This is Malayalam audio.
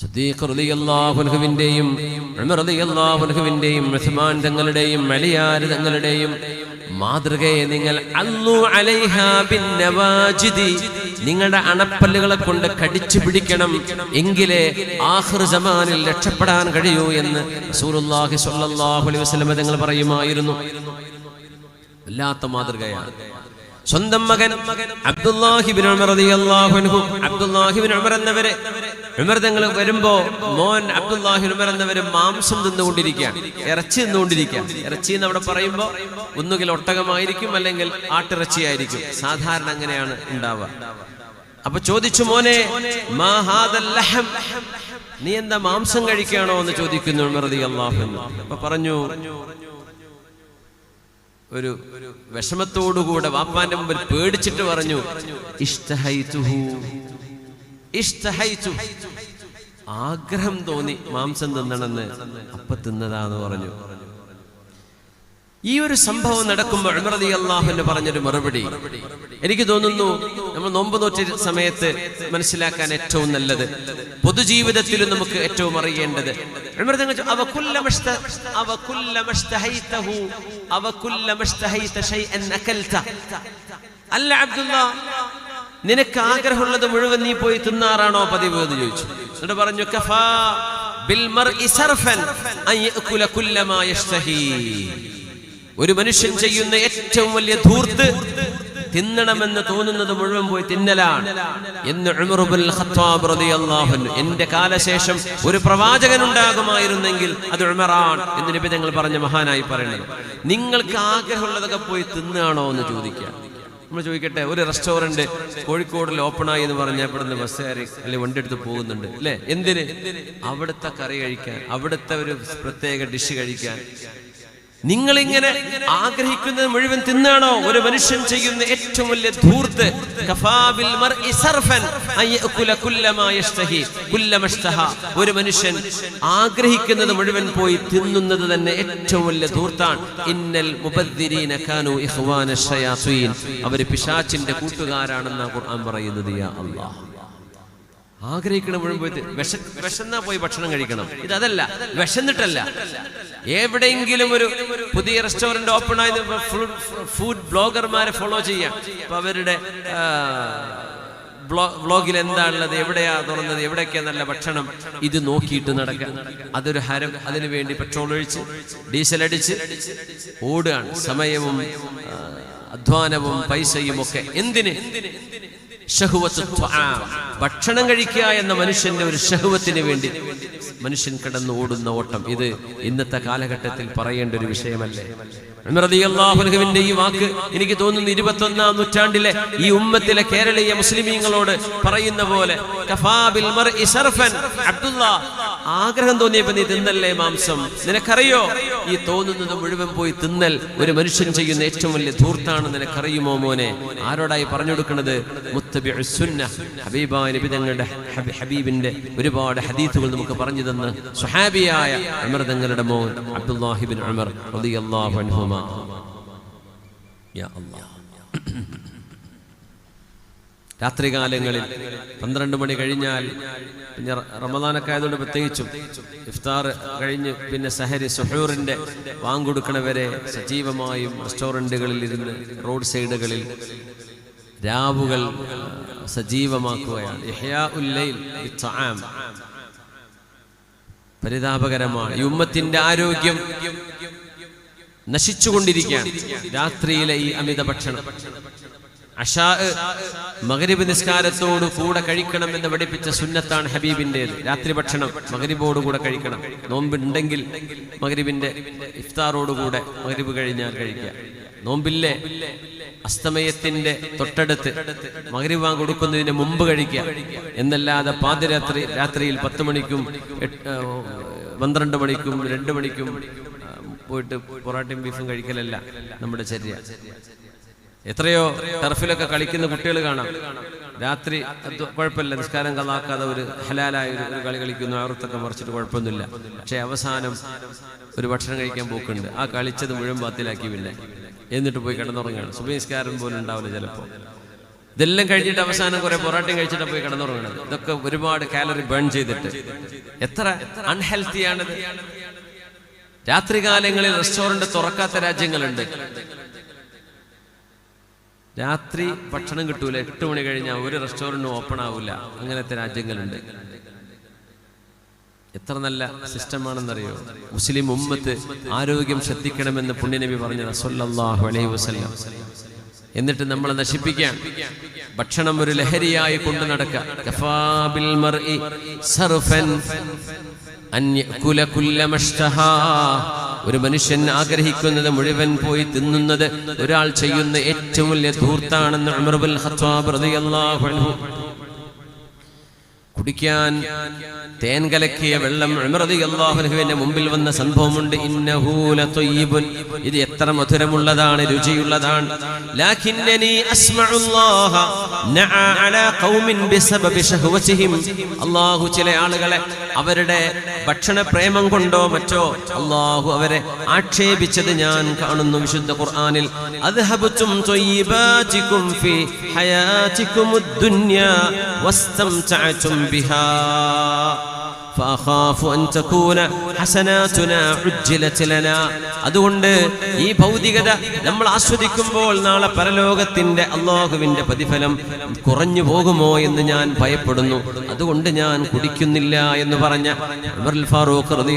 സുദ്ദീഖ് റളിയല്ലാഹുവിന്റെയും ഉമർ റളിയല്ലാഹുവിന്റെയും ഉസ്മാൻ തങ്ങളുടെയും മലയാർ തങ്ങളുടെയും മാതൃകയെ നിങ്ങൾ നിങ്ങളുടെ അണപ്പല്ലുകളെ കൊണ്ട് കടിച്ചു പിടിക്കണം. എങ്കിലേ ആഖിർ ജമാനിൽ രക്ഷപ്പെടാൻ കഴിയൂ എന്ന് റസൂലുള്ളാഹി സ്വല്ലല്ലാഹു അലൈഹി വസല്ലം തങ്ങൾ പറയുമായിരുന്നു. വല്ലാത്ത മാതൃകയാണ്. സ്വന്തം മകൻ അബ്ദുല്ലാഹിബിൻ അബ്ദുല്ലാഹിബിൻ ഉമർ എന്നവര് ഉമർ വരുമ്പോ മോൻ അബ്ദുല്ലാഹി ഉമർ എന്നവര് മാംസം തിന്നുകൊണ്ടിരിക്കുകയാണ്. ഇറച്ചി തിന്നുകൊണ്ടിരിക്കുകയാണ്. ഇറച്ചി എന്ന് അവിടെ പറയുമ്പോ ഒന്നുകിൽ ഒട്ടകമായിരിക്കും അല്ലെങ്കിൽ ആട്ടിറച്ചിയായിരിക്കും. സാധാരണ അങ്ങനെയാണ് ഉണ്ടാവുക. അപ്പൊ ചോദിച്ചു മോനെ നീ എന്താ മാംസം കഴിക്കുകയാണോ? എന്ന് ചോദിക്കുന്നു ഉമർ അൻഹു. അപ്പൊ പറഞ്ഞു ഒരു വിഷമത്തോടുകൂടെ വാപ്പാന്റെ മുമ്പിൽ പേടിച്ചിട്ട് പറഞ്ഞു. ആഗ്രഹം തോന്നി മാംസം തിന്നണമെന്ന് അപ്പ തിന്നതാന്ന് പറഞ്ഞു ഈ ഒരു സംഭവം നടക്കുമ്പോൾ അമൃതി അള്ളാഹുവിന് പറഞ്ഞൊരു മറുപടി. എനിക്ക് തോന്നുന്നു നമ്മൾ നോമ്പ് നോറ്റ സമയത്ത് മനസ്സിലാക്കാൻ ഏറ്റവും നല്ലത് പൊതുജീവിതത്തിലും നമുക്ക് ഏറ്റവും അറിയേണ്ടത്. അല്ല അബ്ദുള്ള നിനക്ക് ആഗ്രഹമുള്ളത് മുഴുവൻ നീ പോയി തിന്നാറാണോ പതിവ് എന്ന് ചോദിച്ചു. എന്നിട്ട് പറഞ്ഞു കഫാ ബിൽ മർഇ സർഫൻ അൻ കുല്ലമാ യഷ്തഹി. ഒരു മനുഷ്യൻ ചെയ്യുന്ന ഏറ്റവും വലിയ ധൂർത്ത് തിന്നണമെന്ന് തോന്നുന്നത് മുഴുവൻ പോയി തിന്നലാണ്. എന്ന് എന്റെ കാലശേഷം ഒരു പ്രവാചകൻ ഉണ്ടാകുമായിരുന്നെങ്കിൽ അത് ഉമറാണ് എന്ന് നബി തങ്ങൾ പറഞ്ഞ മഹാനായി പറയുന്നത്. നിങ്ങൾക്ക് ആഗ്രഹമുള്ളതൊക്കെ പോയി തിന്നാണോ എന്ന് ചോദിക്കുക. നമ്മൾ ചോദിക്കട്ടെ ഒരു റെസ്റ്റോറന്റ് കോഴിക്കോടിൽ ആയി എന്ന് പറഞ്ഞാൽ ഇവിടുന്ന് ബസ് കയറി അല്ലെ വണ്ടി എടുത്ത് പോകുന്നുണ്ട് അല്ലെ? എന്തിന്? അവിടുത്തെ കറി കഴിക്കാൻ അവിടുത്തെ ഒരു പ്രത്യേക ഡിഷ് കഴിക്കാൻ. നിങ്ങൾ ഇങ്ങനെ ആഗ്രഹിക്കുന്നത് മുഴുവൻ തിന്നാണോ? ഒരു മനുഷ്യൻ ചെയ്യുന്ന ഏറ്റവും വലിയ ധൂർത്ത് ഒരു മനുഷ്യൻ ആഗ്രഹിക്കുന്നത് മുഴുവൻ പോയി തിന്നുന്നത് തന്നെ ഏറ്റവും വലിയ ധൂർത്താണ്. ഇന്നൽ മുബദ്ദിരീന കാനു ഇഖ്വാന ശയാത്തീൻ അവർ പിശാചിന്റെ കൂട്ടുകാരാണെന്ന് ഖുർആൻ പറയുന്നത് യാ അല്ലാഹ്. ആഗ്രഹിക്കണ വിശന്നാ പോയി ഭക്ഷണം കഴിക്കണം. ഇതല്ല വിശന്നിട്ടല്ല. എവിടെയെങ്കിലും ഒരു പുതിയ റെസ്റ്റോറന്റ് ഓപ്പൺ ആയത് ഫുഡ് ബ്ലോഗർമാരെ ഫോളോ ചെയ്യാം. അപ്പൊ അവരുടെ ബ്ലോഗിൽ എന്താണുള്ളത് എവിടെയാ തുറന്നത് എവിടെയൊക്കെയാ നല്ല ഭക്ഷണം ഇത് നോക്കിയിട്ട് നടക്കുക അതൊരു ഹരം. അതിനു വേണ്ടി പെട്രോൾ ഒഴിച്ച് ഡീസൽ അടിച്ച് ഓടുകയാണ്. സമയവും അധ്വാനവും പൈസയും ഒക്കെ. എന്തിന്. ഭക്ഷണം കഴിക്കുക എന്ന മനുഷ്യന്റെ ഒരു ഷഹുവത്തിന് വേണ്ടി മനുഷ്യൻ കിടന്ന് ഓടുന്ന ഓട്ടം. ഇത് ഇന്നത്തെ കാലഘട്ടത്തിൽ പറയേണ്ട ഒരു വിഷയമല്ലേ? ഈ വാക്ക് എനിക്ക് തോന്നുന്നു ഇരുപത്തൊന്നാം നൂറ്റാണ്ടിലെ ഈ ഉമ്മത്തിലെ കേരളീയ മുസ്ലിമീങ്ങളോട് പറയുന്ന പോലെ ആഗ്രഹം തോന്നിയപ്പോ നീ തിന്നല്ലേ മാംസം? നിനക്കറിയോ? ഈ തോന്നുന്നത് മുഴുവൻ പോയി തിന്നൽ ഒരു മനുഷ്യൻ ചെയ്യുന്ന ഏറ്റവും വലിയ ധൂർത്താണ് നിനക്കറിയുമോ മോനെ? ആരോടായി പറഞ്ഞു കൊടുക്കുന്നത് ഹബീബായ ഹബീബിന്റെ ഒരുപാട് ഹദീത്തുകൾ നമുക്ക് പറഞ്ഞു തന്ന്. സുഹാബിയായ അമൃതങ്ങളുടെ മോൻ അബ്ദുല്ലാഹിബിൻ അമർ റളിയല്ലാഹു യാ അല്ലാഹ് രാത്രികാലങ്ങളിൽ പന്ത്രണ്ട് മണി കഴിഞ്ഞാൽ പിന്നെ റമദാനൊക്കെ ആയതുകൊണ്ട് പ്രത്യേകിച്ചും ഇഫ്താർ കഴിഞ്ഞ് പിന്നെ സഹരി സുഹൂറിന്റെ വാങ്കൊടുക്കണവരെ സജീവമായും റെസ്റ്റോറന്റുകളിൽ ഇരുന്ന് റോഡ് സൈഡുകളിൽ രാവുകൾ സജീവമാക്കുകയാണ്. പരിതാപകരമാണ്. ഈ ഉമ്മത്തിന്റെ ആരോഗ്യം നശിച്ചുകൊണ്ടിരിക്കുകയാണ്. രാത്രിയിലെ ഈ അമിത ഭക്ഷണം. അഷാ മകരിബ് നിസ്കാരത്തോട് കൂടെ കഴിക്കണം എന്ന് പഠിപ്പിച്ച സുന്നത്താണ് ഹബീബിന്റെത്. രാത്രി ഭക്ഷണം മകരിബോടുകൂടെ കഴിക്കണം. നോമ്പുണ്ടെങ്കിൽ മകരിബിന്റെ ഇഫ്താറോടുകൂടെ മകരിബ് കഴിഞ്ഞാൽ കഴിക്കുക. നോമ്പില്ലേ? അസ്തമയത്തിന്റെ തൊട്ടടുത്ത് മകരിബാൻ കൊടുക്കുന്നതിന് മുമ്പ് കഴിക്കുക. എന്നല്ലാതെ പാതിരാത്രി രാത്രിയിൽ പത്ത് മണിക്കും പന്ത്രണ്ട് മണിക്കും രണ്ട് മണിക്കും പോയിട്ട് പൊറാട്ടയും ബീഫും കഴിക്കലല്ല നമ്മുടെ ചര്യ. എത്രയോ ടർഫിലൊക്കെ കളിക്കുന്ന കുട്ടികൾ കാണാം. രാത്രി കുഴപ്പമില്ല. നിസ്കാരം കളാക്കാതെ ഒരു ഹലാലായ ഒരു- കളി കളിക്കുന്നു. അവർക്കൊക്കെ മറിച്ചിട്ട് കുഴപ്പമൊന്നുമില്ല. പക്ഷെ അവസാനം ഒരു ഭക്ഷണം കഴിക്കാൻ പോക്കുണ്ട്. ആ കളിച്ചത് മുഴുവൻ ബാത്തിലാക്കി പിന്നെ. എന്നിട്ട് പോയി കിടന്നുറങ്ങുകയാണ്. സുബഹിസ്കാരം പോലും ഉണ്ടാവില്ല ചിലപ്പോൾ. ഇതെല്ലാം കഴിഞ്ഞിട്ട് അവസാനം കുറെ പൊറാട്ടയും കഴിച്ചിട്ട് പോയി കിടന്നുറങ്ങുകയാണ് ഇതൊക്കെ ഒരുപാട് കാലറി ബേൺ ചെയ്തിട്ട്. എത്ര അൺഹെൽത്തിയാണിത് രാത്രികാലങ്ങളിൽ റെസ്റ്റോറന്റ് തുറക്കാത്ത രാജ്യങ്ങളുണ്ട്. രാത്രി ഭക്ഷണം കിട്ടൂല? എട്ട് മണി കഴിഞ്ഞാൽ ഒരു റെസ്റ്റോറന്റും ഓപ്പൺ ആവില്ല അങ്ങനത്തെ രാജ്യങ്ങളുണ്ട്. എത്ര നല്ല സിസ്റ്റമാണെന്നറിയോ? മുസ്ലിം ഉമ്മത്ത് ആരോഗ്യം ശ്രദ്ധിക്കണമെന്ന് പുണ്യനബി പറഞ്ഞു റസൊല്ലാഹു അലൈഹി വസല്ലം. എന്നിട്ട് നമ്മൾ നശിപ്പിക്കാൻ ഭക്ഷണം ഒരു ലഹരിയായി കൊണ്ടു നടക്കുക ഒരു മനുഷ്യൻ ആഗ്രഹിക്കുന്നത് മുഴുവൻ പോയി തിന്നുന്നത് ഒരാൾ ചെയ്യുന്ന ഏറ്റവും വലിയ ധൂർത്താണെന്ന് ഖത്താബ് റളിയല്ലാഹു അൻഹു കുടിക്കാൻ തേൻ കലക്കിയ വെള്ളം അമൃതി അള്ളാഹുനുവിന്റെ മുമ്പിൽ വന്ന സംഭവമുണ്ട്. ഇത് എത്ര മധുരമുള്ളതാണ് രുചിയുള്ളതാണ്. അള്ളാഹു അസ്മഉല്ലാഹ നഅ അലാ ഖൗമിൻ ബിസബബി അല്ലാഹു ചില ആളുകളെ അവരുടെ ഭക്ഷണ പ്രേമം കൊണ്ടോ മറ്റോ അല്ലാഹു അവരെ ആക്ഷേപിച്ചത് ഞാൻ കാണുന്നു വിശുദ്ധ ഖുർആനിൽ. അദ്ഹബതും ഹബുച്ചും വസ്തംതഅതും ബിഹാ فأخاف أن تكون حسناتنا عجلت لنا അതുകൊണ്ട് ഈ ഭൗതികത നമ്മൾ ആസ്വദിക്കുമ്പോൾ നാളെ പരലോകത്തിന്റെ അള്ളാഹുവിന്റെ പ്രതിഫലം കുറഞ്ഞു പോകുമോ എന്ന് ഞാൻ ഭയപ്പെടുന്നു അതുകൊണ്ട് ഞാൻ കുടിക്കുന്നില്ല എന്ന് പറഞ്ഞ ഉമർ ഫാറൂഖ് റളി